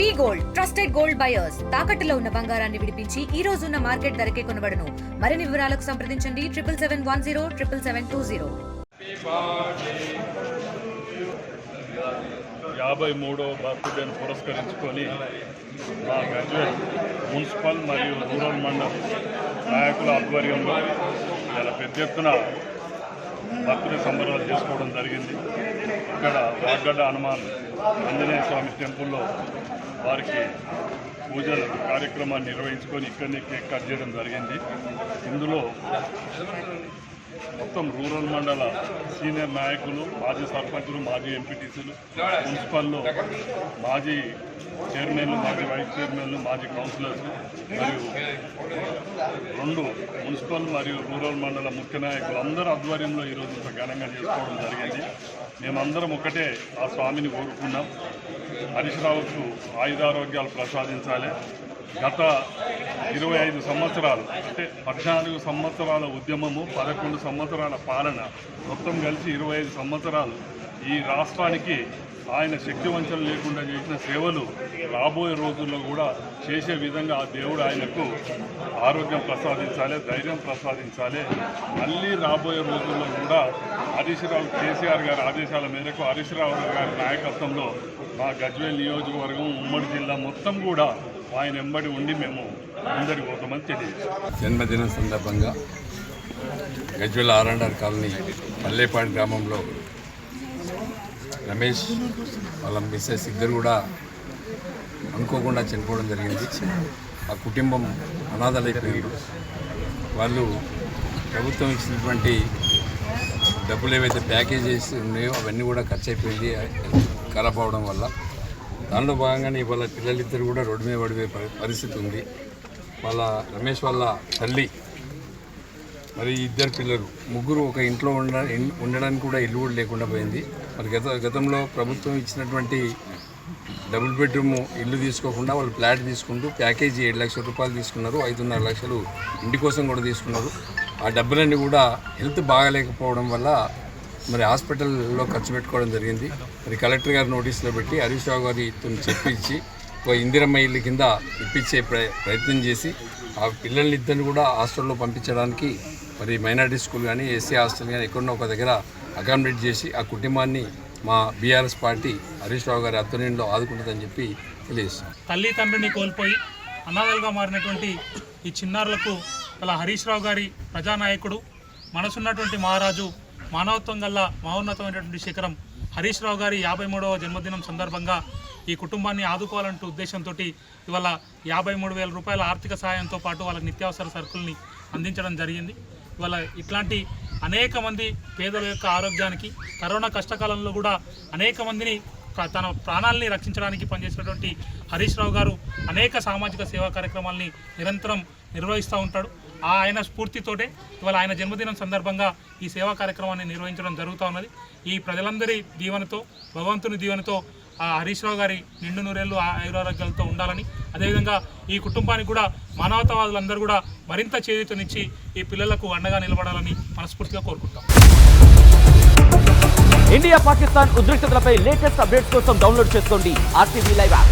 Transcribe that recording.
V gold trusted gold buyers. తాకట్టులో ఉన్న బంగారాన్ని విడిపించి ఈ రోజు ఉన్న మార్కెట్ ధరకే కొనబడను. మరిన్ని వివరాలకు సంప్రదించండి. Triple seven one zero triple seven two zero. యాభై మూడో బర్త్డేను పురస్కరించుకొని మా గజ్వేల్ మున్సిపల్ మరియు రూరల్ మండల్ నాయకుల ఆధ్వర్యంలో చాలా పెద్ద ఎత్తున భక్తుల సంబరాలు చేసుకోవడం జరిగింది. ఇక్కడ వాగడ్డ హనుమాన్ ఆంజనేయ స్వామి టెంపుల్లో వారికి పూజల కార్యక్రమాన్ని నిర్వహించుకొని ఇక్కడనే కేక్ కట్ చేయడం జరిగింది. ఇందులో మొత్తం రూరల్ మండల సీనియర్ నాయకులు మాజీ సర్పంచులు మాజీ ఎంపీటీసీలు మున్సిపల్లో మాజీ చైర్మన్లు మాజీ వైస్ చైర్మన్లు మాజీ కౌన్సిలర్స్ మరియు రెండు మున్సిపల్ మరియు రూరల్ మండల ముఖ్య నాయకులు అందరూ ఆధ్వర్యంలో ఈరోజు ఇంత ఘనంగా చేసుకోవడం జరిగింది. మేమందరం ఒకటే ఆ స్వామిని కోరుకున్నాం. హరీష్ రావుకు ఆయుధారోగ్యాలు ప్రసాదించాలి. గత ఇరవై ఐదు సంవత్సరాలు అంటే పద్నాలుగు సంవత్సరాల ఉద్యమము పదకొండు సంవత్సరాల పాలన మొత్తం కలిసి ఇరవై ఐదు సంవత్సరాలు ఈ రాష్ట్రానికి ఆయన శక్తి వంచన లేకుండా చేసిన సేవలు రాబోయే రోజుల్లో కూడా చేసే విధంగా ఆ దేవుడు ఆయనకు ఆరోగ్యం ప్రసాదించాలి ధైర్యం ప్రసాదించాలి. మళ్ళీ రాబోయే రోజుల్లో కూడా హరీశ్రావు కేసీఆర్ గారి ఆదేశాల మేరకు హరీశ్రావు గారి నాయకత్వంలో మా గజ్వేల్ నియోజకవర్గం ఉమ్మడి జిల్లా మొత్తం కూడా ఆయన వెంబడి ఉండి మేము అందరికి పోతామని తెలియజేస్తాం. జన్మదినం సందర్భంగా గజ్వెల్ ఆర్ఎండ్ఆర్ కాలనీ పల్లెపాడు గ్రామంలో రమేష్ వాళ్ళ మిస్సెస్ ఇద్దరు కూడా అనుకోకుండా చనిపోవడం జరిగింది. ఆ కుటుంబం అనాథలైపోయారు. వాళ్ళు ప్రభుత్వం ఇచ్చినటువంటి డబ్బులు ఏవైతే ప్యాకేజెస్ ఉన్నాయో అవన్నీ కూడా ఖర్చు అయిపోయింది ఖరాబ్ అవడం వల్ల. దానిలో భాగంగానే ఇవాళ పిల్లలిద్దరు కూడా రోడ్డు మీద పడిపోయే పరిస్థితి ఉంది. వాళ్ళ రమేష్ వాళ్ళ తల్లి మరి ఇద్దరు పిల్లలు. ముగ్గురు ఒక ఇంట్లో ఉండ ఉండడానికి కూడా ఇల్లు కూడా లేకుండా పోయింది. మరి గత గతంలో ప్రభుత్వం ఇచ్చినటువంటి డబుల్ బెడ్రూమ్ ఇల్లు తీసుకోకుండా వాళ్ళు ఫ్లాట్ తీసుకుంటూ ప్యాకేజీ ఏడు లక్షల రూపాయలు తీసుకున్నారు. ఐదున్నర లక్షలు ఇంటి కోసం కూడా తీసుకున్నారు. ఆ డబ్బులన్నీ కూడా హెల్త్ బాగాలేకపోవడం వల్ల మరి హాస్పిటల్లో ఖర్చు పెట్టుకోవడం జరిగింది. మరి కలెక్టర్ గారు నోటీసులో పెట్టి హరీష్ రావు గారి చెప్పించి ఒక ఇందిరమ్మ ఇల్లు కింద ఇప్పించే ప్రయత్నం చేసి ఆ పిల్లల్ని ఇద్దరిని కూడా హాస్టల్లో పంపించడానికి మరి మైనారిటీ స్కూల్ కానీ ఎస్సీ హాస్టల్ కానీ ఎక్కడో ఒక దగ్గర అకామిడేట్ చేసి ఆ కుటుంబాన్ని మా బీఆర్ఎస్ పార్టీ హరీష్ రావు గారి ఆధ్వర్యంలో ఆదుకుంటుందని చెప్పి తెలియజేస్తాం తల్లి తండ్రిని కోల్పోయి అనాథలుగా మారినటువంటి ఈ చిన్నారులకు అలా హరీష్ రావు గారి ప్రజానాయకుడు మనసున్నటువంటి మహారాజు మానవత్వం గల్ల మహోన్నతమైనటువంటి శిఖరం హరీష్ రావు గారి యాభై మూడవ జన్మదినం సందర్భంగా ఈ కుటుంబాన్ని ఆదుకోవాలంటూ ఉద్దేశంతో ఇవాళ యాభై మూడు వేల రూపాయల ఆర్థిక సహాయంతో పాటు వాళ్ళకి నిత్యావసర సరుకుల్ని అందించడం జరిగింది. ఇవాళ ఇట్లాంటి అనేక మంది పేదల యొక్క ఆరోగ్యానికి కరోనా కష్టకాలంలో కూడా అనేక మందిని తన ప్రాణాలని రక్షించడానికి పనిచేసినటువంటి హరీష్ రావు గారు అనేక సామాజిక సేవా కార్యక్రమాల్ని నిరంతరం నిర్వహిస్తూ ఉంటాడు. ఆయన స్ఫూర్తితోటే ఇవాళ ఆయన జన్మదినం సందర్భంగా ఈ సేవా కార్యక్రమాన్ని నిర్వహించడం జరుగుతూ ఉన్నది. ఈ ప్రజలందరి దీవెనతో భగవంతుని దీవెనతో ఆ హరీష్ రావు గారి నిండు నూరేళ్ళు ఆయురారోగ్యాలతో ఉండాలని అదేవిధంగా ఈ కుటుంబానికి కూడా మానవతావాదులందరూ కూడా మరింత చేయూతనిచ్చి ఈ పిల్లలకు అండగా నిలబడాలని మనస్ఫూర్తిగా కోరుకుంటాం. ఇండియా పాకిస్తాన్ ఉద్రిక్తతలపై లేటెస్ట్ అప్డేట్స్ కోసం డౌన్లోడ్ చేసుకోండి ఆర్టీవీ లైవ్ యాప్.